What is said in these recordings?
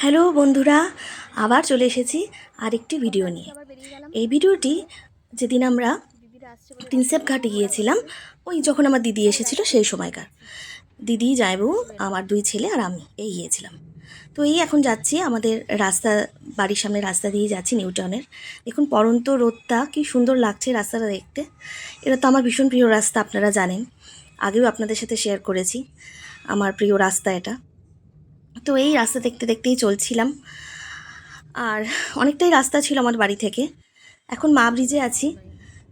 Hello বন্ধুরা, আবার চলে এসেছি আরেকটি ভিডিও নিয়ে। এই ভিডিওটি যেদিন আমরা প্রিন্সেপ ঘাটে গিয়েছিলাম, ওই যখন আমার দিদি এসেছিল সেই সময়কার। দিদি যাইবু আমার দুই ছেলে আর আমি এই গিয়েছিলাম। তো এই এখন যাচ্ছি আমাদের রাস্তা, বাড়ির সামনে রাস্তা দিয়ে যাচ্ছি নিউ টাউনের দেখুন, পরন্ত রোদটা কি সুন্দর লাগছে রাস্তাটা দেখতে। এটা তো আমার ভীষণ প্রিয় রাস্তা, আপনারা জানেন। আগেও আপনাদের সাথে শেয়ার করেছি। আমার প্রিয় রাস্তা এটা। তো এই রাস্তা দেখতে দেখতেই চলছিলাম। আর অনেকটাই রাস্তা ছিল আমার বাড়ি থেকে। এখন মা ব্রিজে আছি।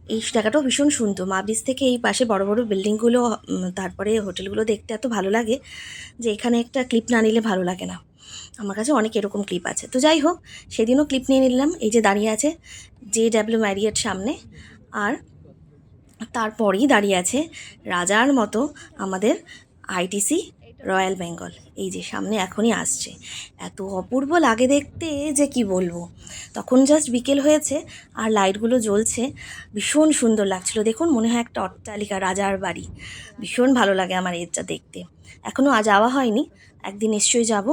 এই জায়গাটাও ভীষণ সুন্দর। মা ব্রিজ থেকে এই পাশে বড় বড় বিল্ডিংগুলো তারপরে হোটেলগুলো দেখতে এত ভালো লাগে যে এখানে একটা ক্লিপ না নিলে ভালো লাগে না। আমার কাছে অনেক এরকম ক্লিপ আছে। তো যাই হোক, সেদিনও ক্লিপ নিয়ে নিলাম। এই যে দাঁড়িয়ে আছে জে ডাব্লিউ ম্যারিয়েট সামনে। আর তারপরেই দাঁড়িয়ে আছে রাজার মতো আমাদের আইটিসি রয়্যাল বেঙ্গল। এই যে সামনে এখনই আসছে। এত অপূর্ব লাগে দেখতে যে কি বলব? তখন জাস্ট বিকেল হয়েছে আর লাইটগুলো জ্বলছে। ভীষণ সুন্দর লাগছিল। দেখুন, মনে হয় একটা অট্টালিকা, রাজার বাড়ি। ভীষণ ভালো লাগে আমার এটা দেখতে। এখনও আজ যাওয়া হয়নি। একদিন নিশ্চয়ই যাব।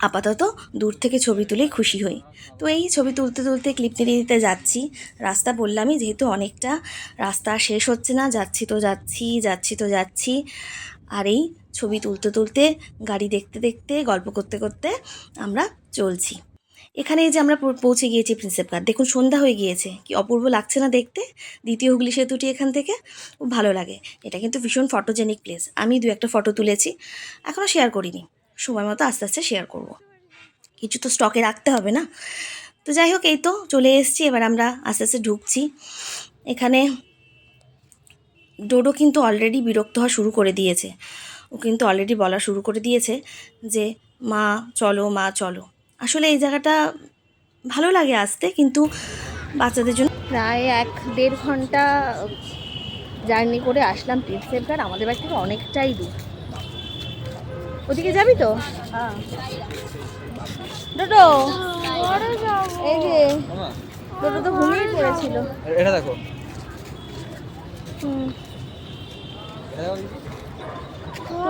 আপাতত দূর থেকে ছবি তুলেই খুশি হই। তো এই ছবি তুলতে তুলতে ক্লিপ নিতে নিতে যাচ্ছি। রাস্তা বললামই, যেহেতু অনেকটা রাস্তা শেষ হচ্ছে না, যাচ্ছি তো যাচ্ছি যাচ্ছি তো যাচ্ছি। আর এই ছবি তুলতে তুলতে, গাড়ি দেখতে দেখতে, গল্প করতে করতে আমরা চলছি। এখানে যে আমরা পৌঁছে গিয়েছি প্রিন্সেপ ঘাট। দেখুন, সন্ধ্যা হয়ে গিয়েছে। কি অপূর্ব লাগছে না দেখতে? দ্বিতীয় হুগলি সেতুটি এখান থেকে। খুব ভালো লাগে। এটা কিন্তু ভীষণ ফটোজেনিক প্লেস আমি দু একটা ফটো তুলেছি। এখনও শেয়ার করিনি। সময় মতো আস্তে আস্তে শেয়ার করব। কিছু তো স্টকে রাখতে হবে না? তো যাই হোক, এই তো চলে এসেছি। এবার আমরা আস্তে আস্তে ঢুকছি। এখানে ডোডো কিন্তু অলরেডি বিরক্ত হওয়া শুরু করে দিয়েছে। ও কিন্তু অলরেডি বলা শুরু করে দিয়েছে যে মা চলো মা চলো। আসলে এই জায়গাটা ভালো লাগে আসতে কিন্তু বাচ্চাদের জন্য প্রায় এক দেড় ঘণ্টা জার্নি করে আসলাম প্রিন্সেপ ঘাট আমাদের বাড়ি থেকে অনেকটাই দূর। ওদিকে যাবি তো? ডোডো! এই যে ডোডো তো ঘুমিয়ে পড়েছিল। এটা দেখো। হুম। এটা দেখো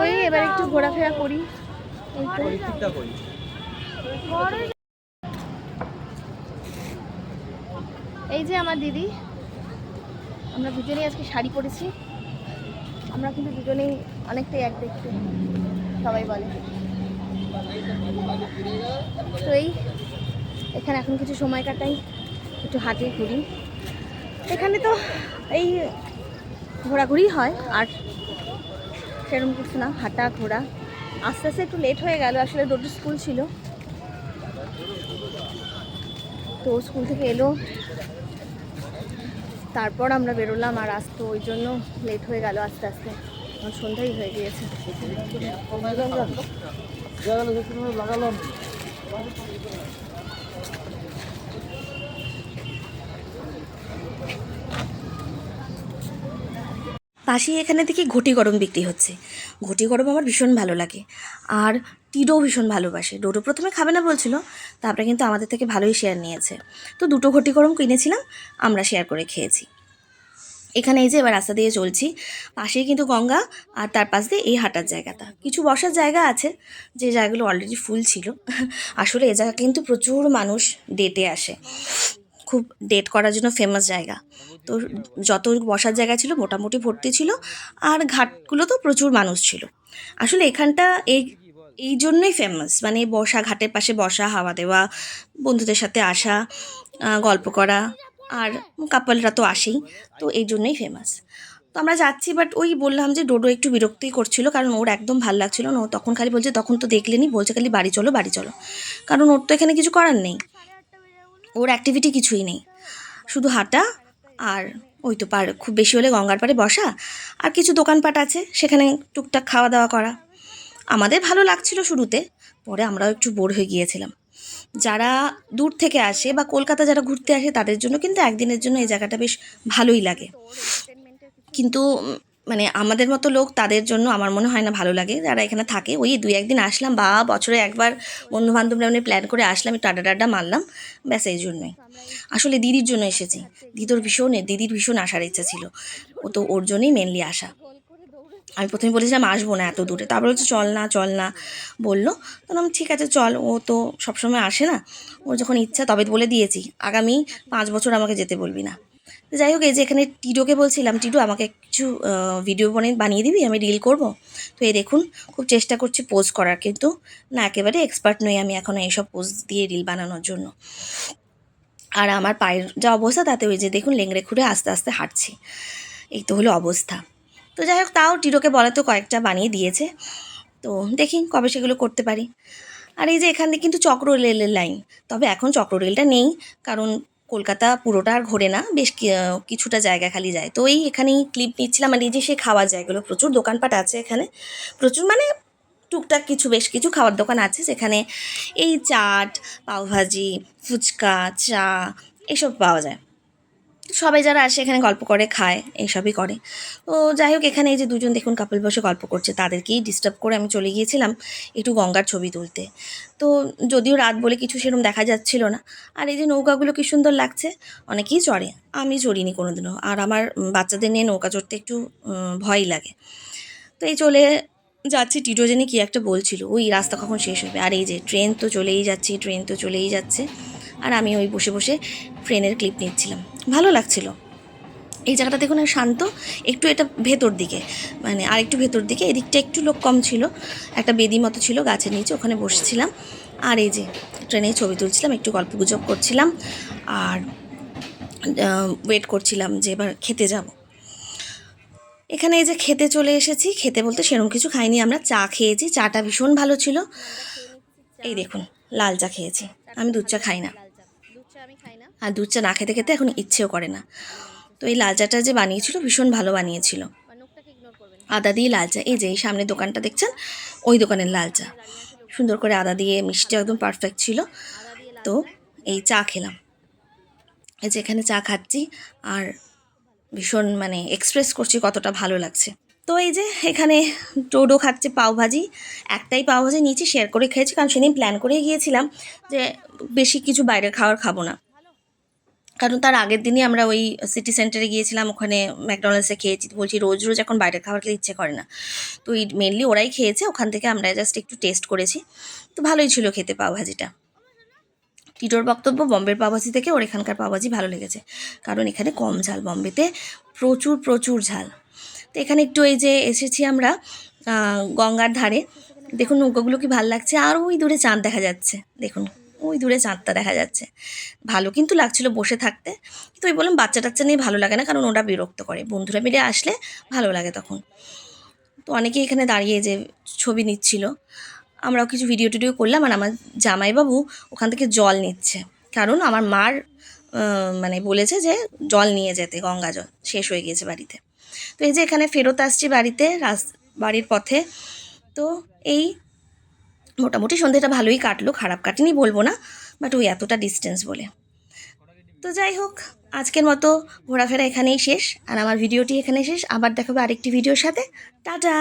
ওই এবার একটু ঘোরাফেরা করি। এই যে আমার দিদি। আমরা দুজনেই আজকে শাড়ি পরেছি। আমরা কিন্তু দুজনেই অনেকটাই এক দেখতে সবাই বলে। তো এই এখানে এখন কিছু সময় কাটাই একটু হাঁটি ঘুরি। এখানে তো এই ঘোরাঘুরি হয়, আর সেরকম কিছু না, হাঁটা, ঘোরা। আস্তে আস্তে একটু লেট হয়ে গেল, আসলে দুটো স্কুল ছিল। তো স্কুল থেকে এলো। তারপর আমরা বেরোলাম, আর আসতো ওই জন্য লেট হয়ে গেল আস্তে আস্তে। আমার সন্ধ্যাই হয়ে গিয়েছে। লাগালাম। পাশেই এখানে দেখি ঘটি গরম বিক্রি হচ্ছে। ঘটি গরম আমার ভীষণ ভালো লাগে। আর টিডো ভীষণ ভালোবাসে। ডোডো প্রথমে খাবে না বলছিল, তারপরে কিন্তু আমাদের থেকে ভালোই শেয়ার নিয়েছে। তো দুটো ঘটি গরম কিনেছিলাম, আমরা শেয়ার করে খেয়েছি। এখানে এই যে এবার রাস্তা দিয়ে চলছি, পাশেই কিন্তু গঙ্গা আর তার পাশ দিয়ে এই হাঁটার জায়গাটা। কিছু বসার জায়গা আছে, যে জায়গাগুলো অলরেডি ফুল ছিল। আসলে এ জায়গা কিন্তু প্রচুর মানুষ ডেটে আসে। খুব ডেট করার জন্য ফেমাস জায়গা। তো যত বসার জায়গা ছিল মোটামুটি ভর্তি ছিল, আর ঘাটগুলো তো প্রচুর মানুষ ছিল। আসলে এখানটা এই এই জন্যই ফেমাস মানে বসা, ঘাটের পাশে বসা, হাওয়া দেওয়া, বন্ধুদের সাথে আসা গল্প করা, আর কাপলরা তো আসেই, তো এই জন্যই ফেমাস তো আমরা যাচ্ছি বাট ওই বললাম যে ডোডো একটু বিরক্তই করছিল, কারণ ওর একদম ভালো লাগছিল না। ও তখন খালি বলছে, তখন তো দেখলেনি বলছে খালি, বাড়ি চলো বাড়ি চলো। কারণ ওর তো এখানে কিছু করার নেই। ওর অ্যাক্টিভিটি কিছুই নেই। শুধু হাঁটা আর ওই তো পার, খুব বেশি হলে গঙ্গার পাড়ে বসা আর কিছু দোকানপাট আছে, সেখানে টুকটাক খাওয়া দাওয়া করা। আমাদের ভালো লাগছিল শুরুতে, পরে আমরাও একটু বোর হয়ে গিয়েছিলাম। যারা দূর থেকে আসে বা কলকাতা যারা ঘুরতে আসে, তাদের জন্য কিন্তু একদিনের জন্য এই জায়গাটা বেশ ভালোই লাগে। কিন্তু মানে আমাদের মতো লোক তাদের জন্য আমার মনে হয় না ভালো লাগে। যারা এখানে থাকে, ওই দুই একদিন আসলাম, বা বছরে একবার বন্ধু বান্ধবরা এমনি প্ল্যান করে আসলাম, একটু আড্ডা টাড্ডা মারলাম, ব্যাস এই জন্যই। আসলে দিদির জন্য এসেছি। দিদির ভীষণ দিদির ভীষণ আসার ইচ্ছা ছিল। ও তো ওর জন্যই মেনলি আসা। আমি প্রথমে বলেছিলাম আসব না এত দূরে। তারপরে হচ্ছে চল না চল না। বলল। তখন ঠিক আছে, চল। ও তো সবসময় আসে না। ওর যখন ইচ্ছা, তবে বলে দিয়েছি। আগামী পাঁচ বছর আমাকে যেতে বলবি না। যাই হোক, এই যে এখানে টিডোকে বলছিলাম, টিডো, আমাকে কিছু ভিডিও বানিয়ে বানিয়ে দিবি? আমি রিল করব? তো এই দেখুন, খুব চেষ্টা করছি পোজ করার, কিন্তু না, একেবারে এক্সপার্ট নই আমি এখন এইসব পোজ দিয়ে রিল বানানোর জন্য। আর আমার পায়ের যা অবস্থা, তাতে ওই যে দেখুন, লেংড়ে খুঁড়ে আস্তে আস্তে হাঁটছি। এই তো হলো অবস্থা। তো যাই হোক, তাও টিডোকে বলা তো কয়েকটা বানিয়ে দিয়েছে। তো দেখি কবে সেগুলো করতে পারি। আর এই যে এখান থেকে কিন্তু চক্র রেলের লাইন তবে এখন চক্র রেলটা নেই, কারণ কলকাতা পুরোটা আর ঘোরে না, বেশ কিছুটা জায়গা খালি যায়। তো এই এখানেই ক্লিপ নিচ্ছিলাম আর এই যে সে খাওয়ার জায়গাগুলো, প্রচুর দোকানপাট আছে এখানে। প্রচুর মানে টুকটাক কিছু, বেশ কিছু খাওয়ার দোকান আছে যেখানে এই চাট, পাওভাজি, ফুচকা, চা, এসব পাওয়া যায়। সবাই যারা আসে এখানে গল্প করে, খায়, এইসবই করে। তো যাই হোক, এখানে এই যে দুজন দেখুন কাপল বসে গল্প করছে, তাদেরকেই ডিস্টার্ব করে আমি চলে গিয়েছিলাম একটু গঙ্গার ছবি তুলতে। তো যদিও রাত বলে কিছু সেরকম দেখা যাচ্ছিল না, আর এই যে নৌকাগুলো কি সুন্দর লাগছে, অনেকেই চড়ে, আমি চড়িনি কোনোদিনও। আর আমার বাচ্চাদের নিয়ে নৌকা চড়তে একটু ভয় লাগে। তো এই চলে যাচ্ছি টিটো জেনে কি একটা বলছিল, ওই রাস্তা কখন শেষ হবে? আর এই যে ট্রেন তো চলেই যাচ্ছে, ট্রেন তো চলেই যাচ্ছে। আর আমি ওই বসে বসে ট্রেনের ক্লিপ নিচ্ছিলাম। ভালো লাগছিল। এই জায়গাটা দেখুন শান্ত, একটু এটা ভেতর দিকে মানে আর একটু ভেতর দিকে, এদিকটা একটু লোক কম ছিল, একটা বেদি মতো ছিল গাছের নিচে, ওখানে বসেছিলাম। আর এই যে ট্রেনে ছবি তুলছিলাম, একটু গল্প গুজব করছিলাম, আর ওয়েট করছিলাম যে এবার খেতে যাব। এখানে এই যে খেতে চলে এসেছি, খেতে বলতে সেরকম কিছু খাইনি, আমরা চা খেয়েছি, চাটা ভীষণ ভালো ছিল। এই দেখুন, লাল চা খেয়েছি, আমি দুধ চা খাই না। আর দুধ চা না খেতে খেতে এখন ইচ্ছেও করে না। তো এই লাল চাটা যে বানিয়েছিল, ভীষণ ভালো বানিয়েছিল। আদা দিয়ে লাল চা, এই যে এই সামনে দোকানটা দেখছেন, ওই দোকানের লাল চা। সুন্দর করে আদা দিয়ে মিষ্টি একদম পারফেক্ট ছিল। তো এই চা খেলাম। এই যে এখানে চা খাচ্ছি, আর ভীষণ মানে এক্সপ্রেস করছি কতটা ভালো লাগছে। তো এই যে এখানে টোডো খাচ্ছে পাওভাজি একটাই পাওভাজি নিয়েছি শেয়ার করে খেয়েছি, কারণ সেদিন প্ল্যান করে গিয়েছিলাম যে বেশি কিছু বাইরের খাওয়ার খাব না। কারণ তার আগের দিনই আমরা ওই সিটি সেন্টারে গিয়েছিলাম, ওখানে ম্যাকডোনাল্ডসে খেয়েছি। বলছি রোজ রোজ এখন বাইরের খাবার খেতে ইচ্ছে করে না। তো মেনলি ওরাই খেয়েছে, ওখান থেকে আমরা জাস্ট একটু টেস্ট করেছি। তো ভালোই ছিল খেতে পাওভাজিটা টিটোর বক্তব্য বম্বের পাওভাজি থেকে ওর এখানকার পাওভাজি ভালো লেগেছে। কারণ এখানে কম ঝাল বম্বেতে, প্রচুর প্রচুর ঝাল। তো এখানে একটু এই যে এসেছি আমরা গঙ্গার ধারে। দেখুন নৌকাগুলো কি ভালো লাগছে, আর ওই দূরে চাঁদ দেখা যাচ্ছে। দেখুন, ওই দূরে চাঁদটা দেখা যাচ্ছে। ভালো কিন্তু লাগছিল বসে থাকতে। তো ওই বললাম বাচ্চা টাচ্চা নিয়ে ভালো লাগে না, কারণ ওরা বিরক্ত করে। বন্ধুরা মিলে আসলে ভালো লাগে তখন। তো অনেকেই এখানে দাঁড়িয়ে যে ছবি নিচ্ছিল। আমরাও কিছু ভিডিও টিডিও করলাম আর আমার জামাইবাবু ওখান থেকে জল নিচ্ছে। কারণ আমার মার মানে বলেছে যে জল নিয়ে যেতে, গঙ্গা জল, শেষ হয়ে গিয়েছে বাড়িতে। তো এই যে এখানে ফেরত আসছি বাড়িতে, রাস, বাড়ির পথে। তো এই মোটামুটি সন্ধেটা ভালোই কাটলো, খারাপ কাটেনি বলব না বাট ওই এতটা ডিস্টেন্স বলে। তো যাই হোক, আজকের মতো ঘোরাফেরা এখানেই শেষ, আর আমার ভিডিওটি এখানে শেষ। আবার দেখাবো আরেকটি ভিডিওর সাথে। টাটা!